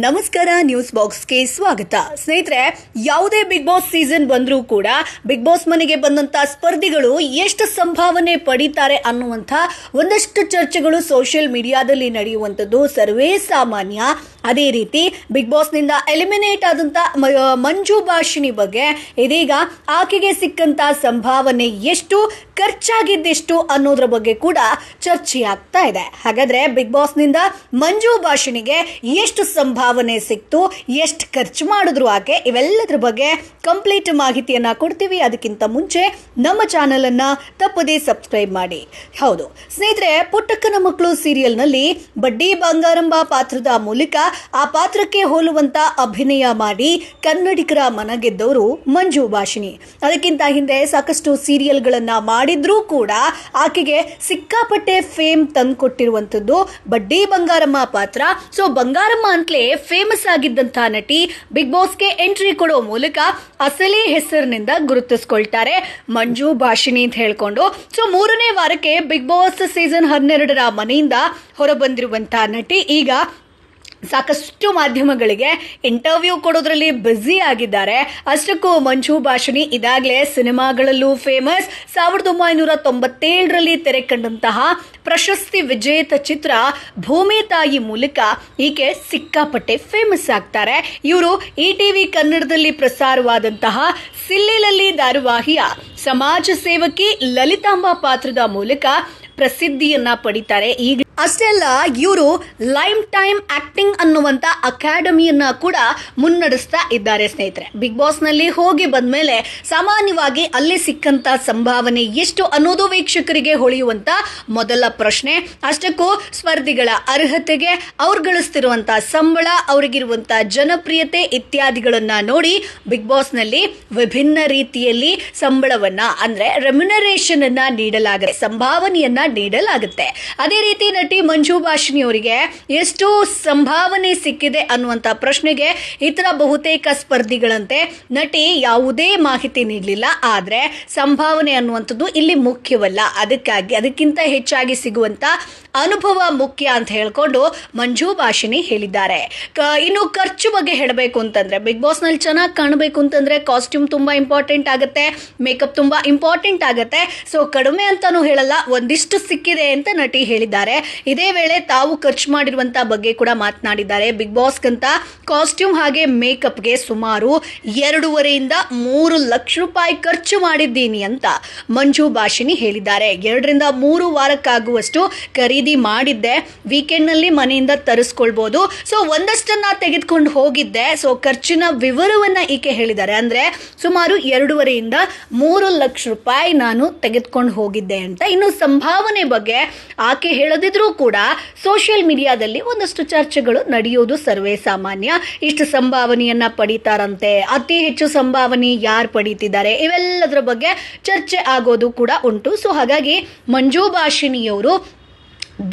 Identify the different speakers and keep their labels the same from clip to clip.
Speaker 1: ನಮಸ್ಕಾರ, ನ್ಯೂಸ್ ಬಾಕ್ಸ್ಗೆ ಸ್ವಾಗತ. ಸ್ನೇಹಿತರೆ, ಯಾವುದೇ ಬಿಗ್ ಬಾಸ್ ಸೀಸನ್ ಬಂದರೂ ಕೂಡ ಬಿಗ್ ಬಾಸ್ ಮನೆಗೆ ಬಂದಂತ ಸ್ಪರ್ಧಿಗಳು ಎಷ್ಟು ಸಂಭಾವನೆ ಪಡೀತಾರೆ ಅನ್ನುವಂಥ ಒಂದಷ್ಟು ಚರ್ಚೆಗಳು ಸೋಷಿಯಲ್ ಮೀಡಿಯಾದಲ್ಲಿ ನಡೆಯುವಂಥದ್ದು ಸರ್ವೇ ಸಾಮಾನ್ಯ. ಅದೇ ರೀತಿ ಬಿಗ್ ಬಾಸ್ನಿಂದ ಎಲಿಮಿನೇಟ್ ಆದಂತ ಮ- ಮಂಜು ಭಾಷಿಣಿ ಬಗ್ಗೆ ಇದೀಗ ಆಕೆಗೆ ಸಿಕ್ಕಂತ ಸಂಭಾವನೆ ಎಷ್ಟು, ಖರ್ಚಾಗಿದ್ದೆಷ್ಟು ಅನ್ನೋದ್ರ ಬಗ್ಗೆ ಕೂಡ ಚರ್ಚೆ ಆಗ್ತಾ ಇದೆ. ಹಾಗಾದ್ರೆ ಬಿಗ್ ಬಾಸ್ನಿಂದ ಮಂಜು ಭಾಷಿಣಿಗೆ ಎಷ್ಟು ಸಂಭಾವನೆ ಸಿಕ್ತು, ಎಷ್ಟು ಖರ್ಚು ಮಾಡಿದ್ರು ಆಕೆ, ಇವೆಲ್ಲದ್ರ ಬಗ್ಗೆ ಕಂಪ್ಲೀಟ್ ಮಾಹಿತಿಯನ್ನ ಕೊಡ್ತೀವಿ. ಅದಕ್ಕಿಂತ ಮುಂಚೆ ನಮ್ಮ ಚಾನೆಲ್ ಅನ್ನ ತಪ್ಪದೇ ಸಬ್ಸ್ಕ್ರೈಬ್ ಮಾಡಿ. ಹೌದು. ಸ್ನೇಹಿತರೆ, ಪುಟ್ಟಕ್ಕನ ಮಕ್ಕಳು ಸೀರಿಯಲ್ನಲ್ಲಿ ಬಡ್ಡಿ ಬಂಗಾರಂಬ ಪಾತ್ರದ ಮೂಲಕ ಆ ಪಾತ್ರಕ್ಕೆ ಹೋಲುವಂತ ಅಭಿನಯ ಮಾಡಿ ಕನ್ನಡಿಗರ ಮನ ಗೆದ್ದವರು ಮಂಜು ಭಾಷಿಣಿ. ಅದಕ್ಕಿಂತ ಹಿಂದೆ ಸಾಕಷ್ಟು ಸೀರಿಯಲ್ಗಳನ್ನ ಮಾಡಿದ್ರೂ ಕೂಡ ಆಕೆಗೆ ಸಿಕ್ಕಾಪಟ್ಟೆ ಫೇಮ್ ತಂದುಕೊಟ್ಟಿರುವಂಥದ್ದು ಬಡ್ಡಿ ಬಂಗಾರಮ್ಮ ಪಾತ್ರ. ಸೊ, ಬಂಗಾರಮ್ಮ ಅಂತಲೇ ಫೇಮಸ್ ಆಗಿದ್ದಂಥ ನಟಿ ಬಿಗ್ ಬಾಸ್ಗೆ ಎಂಟ್ರಿ ಕೊಡೋ ಮೂಲಕ ಅಸಲಿ ಹೆಸರಿನಿಂದ ಗುರುತಿಸ್ಕೊಳ್ತಾರೆ ಮಂಜು ಭಾಷಿಣಿ ಅಂತ ಹೇಳ್ಕೊಂಡು. ಸೊ, ಮೂರನೇ ವಾರಕ್ಕೆ ಬಿಗ್ ಬಾಸ್ ಸೀಸನ್ ಹನ್ನೆರಡರ ಮನೆಯಿಂದ ಹೊರಬಂದಿರುವಂತಹ ನಟಿ ಈಗ ಸಾಕಷ್ಟು ಮಾಧ್ಯಮಗಳಿಗೆ ಇಂಟರ್ವ್ಯೂ ಕೊಡೋದ್ರಲ್ಲಿ ಬ್ಯುಸಿ ಆಗಿದ್ದಾರೆ. ಅಷ್ಟಕ್ಕೂ ಮಂಜು ಭಾಷಣಿ ಇದಾಗಲೇ ಸಿನಿಮಾಗಳಲ್ಲೂ ಫೇಮಸ್. ಸಾವಿರದ ಒಂಬೈನೂರ ತೊಂಬತ್ತೇಳರಲ್ಲಿ ತೆರೆ ಕಂಡಂತಹ ಪ್ರಶಸ್ತಿ ವಿಜೇತ ಚಿತ್ರ ಭೂಮಿ ತಾಯಿ ಮೂಲಕ ಈಕೆ ಸಿಕ್ಕಾಪಟ್ಟೆ ಫೇಮಸ್ ಆಗ್ತಾರೆ. ಇವರು ಇ ಟಿವಿ ಕನ್ನಡದಲ್ಲಿ ಪ್ರಸಾರವಾದಂತಹ ಸಿಲ್ಲಿಲಲ್ಲಿ ಧಾರಾವಾಹಿಯ ಸಮಾಜ ಸೇವಕಿ ಲಲಿತಾಂಬ ಪಾತ್ರದ ಮೂಲಕ ಪ್ರಸಿದ್ಧಿಯನ್ನ ಪಡಿತಾರೆ. ಈಗ ಅಷ್ಟೇ ಅಲ್ಲ ಇವರು ಲೈಮ್ ಟೈಮ್ ಆಕ್ಟಿಂಗ್ ಅನ್ನುವಂತ ಅಕಾಡೆಮಿಯನ್ನು ಕೂಡ ಮುನ್ನಡೆಸ್ತಾ ಇದ್ದಾರೆ ಸ್ನೇಹಿತರೆ. ಬಿಗ್ ಬಾಸ್ನಲ್ಲಿ ಹೋಗಿ ಬಂದ್ಮೇಲೆ ಸಾಮಾನ್ಯವಾಗಿ ಅಲ್ಲಿ ಸಿಕ್ಕಂತ ಸಂಭಾವನೆ ಎಷ್ಟು ಅನ್ನೋದು ವೀಕ್ಷಕರಿಗೆ ಹೊಳೆಯುವಂತ ಮೊದಲ ಪ್ರಶ್ನೆ. ಅಷ್ಟಕ್ಕೂ ಸ್ಪರ್ಧಿಗಳ ಅರ್ಹತೆಗೆ ಅವ್ರು ಗಳಿಸ್ತಿರುವಂಥ ಸಂಬಳ ಅವರಿಗಿರುವಂಥ ಜನಪ್ರಿಯತೆ ಇತ್ಯಾದಿಗಳನ್ನು ನೋಡಿ ಬಿಗ್ ಬಾಸ್ನಲ್ಲಿ ವಿಭಿನ್ನ ರೀತಿಯಲ್ಲಿ ಸಂಬಳವನ್ನ ಅಂದ್ರೆ ರೆಮ್ಯುನರೇಷನನ್ನು ನೀಡಲಾಗುತ್ತೆ ಸಂಭಾವನೆಯನ್ನ ನೀಡಲಾಗುತ್ತೆ. ಅದೇ ರೀತಿ ನಟಿ ಮಂಜು ಅವರಿಗೆ ಎಷ್ಟು ಸಂಭಾವನೆ ಸಿಕ್ಕಿದೆ ಅನ್ನುವಂತ ಪ್ರಶ್ನೆಗೆ ಇತರ ಬಹುತೇಕ ಸ್ಪರ್ಧಿಗಳಂತೆ ನಟಿ ಯಾವುದೇ ಮಾಹಿತಿ ನೀಡಲಿಲ್ಲ. ಆದರೆ ಸಂಭಾವನೆ ಅನ್ನುವಂಥದ್ದು ಇಲ್ಲಿ ಮುಖ್ಯವಲ್ಲ. ಅದಕ್ಕಾಗಿ, ಅದಕ್ಕಿಂತ ಹೆಚ್ಚಾಗಿ ಸಿಗುವಂತ ಅನುಭವ ಮುಖ್ಯ ಅಂತ ಹೇಳ್ಕೊಂಡು ಮಂಜು ಭಾಷಿಣಿ ಹೇಳಿದ್ದಾರೆ. ಇನ್ನು ಖರ್ಚು ಬಗ್ಗೆ ಹೇಳಬೇಕು ಅಂತಂದ್ರೆ, ಬಿಗ್ ಬಾಸ್ನಲ್ಲಿ ಚೆನ್ನಾಗಿ ಕಾಣಬೇಕು ಅಂತಂದ್ರೆ ಕಾಸ್ಟ್ಯೂಮ್ ತುಂಬಾ ಇಂಪಾರ್ಟೆಂಟ್ ಆಗುತ್ತೆ ಮೇಕಪ್ ತುಂಬಾ ಇಂಪಾರ್ಟೆಂಟ್ ಆಗುತ್ತೆ. ಸೊ ಕಡಿಮೆ ಅಂತಾನೂ ಹೇಳಲ್ಲ, ಒಂದಿಷ್ಟು ಸಿಕ್ಕಿದೆ ಅಂತ ನಟಿ ಹೇಳಿದ್ದಾರೆ. ಇದೇ ವೇಳೆ ತಾವು ಖರ್ಚು ಮಾಡಿರುವಂತಹ ಬಗ್ಗೆ ಕೂಡ ಮಾತನಾಡಿದ್ದಾರೆ. ಬಿಗ್ ಬಾಸ್ಗಂತ ಕಾಸ್ಟ್ಯೂಮ್ ಹಾಗೆ ಮೇಕಪ್ಗೆ ಸುಮಾರು ಎರಡೂವರೆಯಿಂದ ಮೂರು ಲಕ್ಷ ರೂಪಾಯಿ ಖರ್ಚು ಮಾಡಿದ್ದೀನಿ ಅಂತ ಮಂಜು ಭಾಷಿನಿ ಹೇಳಿದ್ದಾರೆ. ಎರಡರಿಂದ ಮೂರು ವಾರಕ್ಕಾಗುವಷ್ಟು ಖರೀದಿ ಮಾಡಿದ್ದೆ. ವೀಕೆಂಡ್ನಲ್ಲಿ ಮನೆಯಿಂದ ತರಿಸ್ಕೊಳ್ಬೋದು. ಸೊ ಒಂದಷ್ಟನ್ನ ತೆಗೆದುಕೊಂಡು ಹೋಗಿದ್ದೆ. ಸೊ ಖರ್ಚಿನ ವಿವರವನ್ನ ಈಕೆ ಹೇಳಿದ್ದಾರೆ. ಅಂದ್ರೆ ಸುಮಾರು ಎರಡೂವರೆಯಿಂದ ಮೂರು ಲಕ್ಷ ರೂಪಾಯಿ ನಾನು ತೆಗೆದುಕೊಂಡು ಹೋಗಿದ್ದೆ ಅಂತ ಇನ್ನು ಸಂಭಾವನೆ ಬಗ್ಗೆ ಆಕೆ ಹೇಳದಿದ್ರೂ ಕೂಡ ಸೋಷಿಯಲ್ ಮೀಡಿಯಾದಲ್ಲಿ ಒಂದಷ್ಟು ಚರ್ಚೆಗಳು ನಡೆಯೋದು ಸರ್ವೇ ಸಾಮಾನ್ಯ. ಇಷ್ಟು ಸಂಭಾವನೆಯನ್ನ ಪಡಿತಾರಂತೆ. ಅತಿ ಹೆಚ್ಚು ಸಂಭಾವನೆ ಯಾರು ಪಡೀತಿದ್ದಾರೆ? ಇವೆಲ್ಲದರ ಬಗ್ಗೆ ಚರ್ಚೆ ಆಗೋದು ಕೂಡ ಉಂಟು. ಸೊ ಹಾಗಾಗಿ ಮಂಜು ಭಾಷಿಣಿಯವರು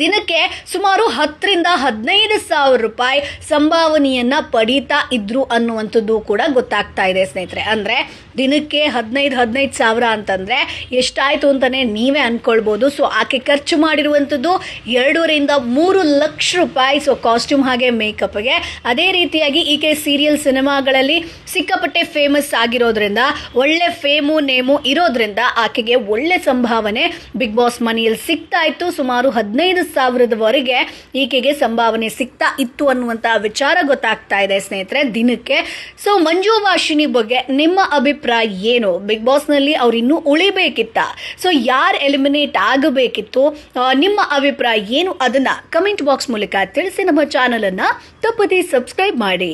Speaker 1: ದಿನಕ್ಕೆ ಸುಮಾರು ಹತ್ತರಿಂದ ಹದಿನೈದು ಸಾವಿರ ರೂಪಾಯಿ ಸಂಭಾವನೆಯನ್ನು ಪಡೀತಾ ಇದ್ರು ಅನ್ನುವಂಥದ್ದು ಕೂಡ ಗೊತ್ತಾಗ್ತಾ ಇದೆ ಸ್ನೇಹಿತರೆ. ಅಂದರೆ ದಿನಕ್ಕೆ ಹದಿನೈದು ಹದಿನೈದು ಸಾವಿರ ಅಂತಂದರೆ ಎಷ್ಟಾಯಿತು ಅಂತಲೇ ನೀವೇ ಅಂದ್ಕೊಳ್ಬೋದು ಸೊ ಆಕೆ ಖರ್ಚು ಮಾಡಿರುವಂಥದ್ದು ಎರಡೂರಿಂದ ಮೂರು ಲಕ್ಷ ರೂಪಾಯಿ. ಸೊ ಕಾಸ್ಟ್ಯೂಮ್ ಹಾಗೆ ಮೇಕಪ್ಗೆ ಅದೇ ರೀತಿಯಾಗಿ ಈಕೆ ಸೀರಿಯಲ್ ಸಿನಿಮಾಗಳಲ್ಲಿ ಸಿಕ್ಕಾಪಟ್ಟೆ ಫೇಮಸ್ ಆಗಿರೋದ್ರಿಂದ, ಒಳ್ಳೆ ಫೇಮು ನೇಮು ಇರೋದ್ರಿಂದ ಆಕೆಗೆ ಒಳ್ಳೆ ಸಂಭಾವನೆ ಬಿಗ್ ಬಾಸ್ ಮನೆಯಲ್ಲಿ ಸಿಗ್ತಾ ಇತ್ತು. ಸುಮಾರು ಹದಿನೈದು ಸಾವಿರದವರೆಗೆ ಈಕೆಗೆ ಸಂಭಾವನೆ ಸಿಗ್ತಾ ಇತ್ತು ಅನ್ನುವಂತಹ ವಿಚಾರ ಗೊತ್ತಾಗ್ತಾ ಇದೆ, ಸ್ನೇಹಿತರೆ, ದಿನಕ್ಕೆ. ಸೊ ಮಂಜು ವಾಷಿನಿ ಬಗ್ಗೆ ನಿಮ್ಮ ಅಭಿಪ್ರಾಯ ಏನು? ಬಿಗ್ ಬಾಸ್ನಲ್ಲಿ ಅವ್ರು ಇನ್ನೂ ಉಳಿಬೇಕಿತ್ತ? ಸೊ ಯಾರು ಎಲಿಮಿನೇಟ್ ಆಗಬೇಕಿತ್ತು? ನಿಮ್ಮ ಅಭಿಪ್ರಾಯ ಏನು? ಅದನ್ನ ಕಮೆಂಟ್ ಬಾಕ್ಸ್ ಮೂಲಕ ತಿಳಿಸಿ ನಮ್ಮ ಚಾನಲ್ ಅನ್ನ ತಪ್ಪದೇ ಸಬ್ಸ್ಕ್ರೈಬ್ ಮಾಡಿ.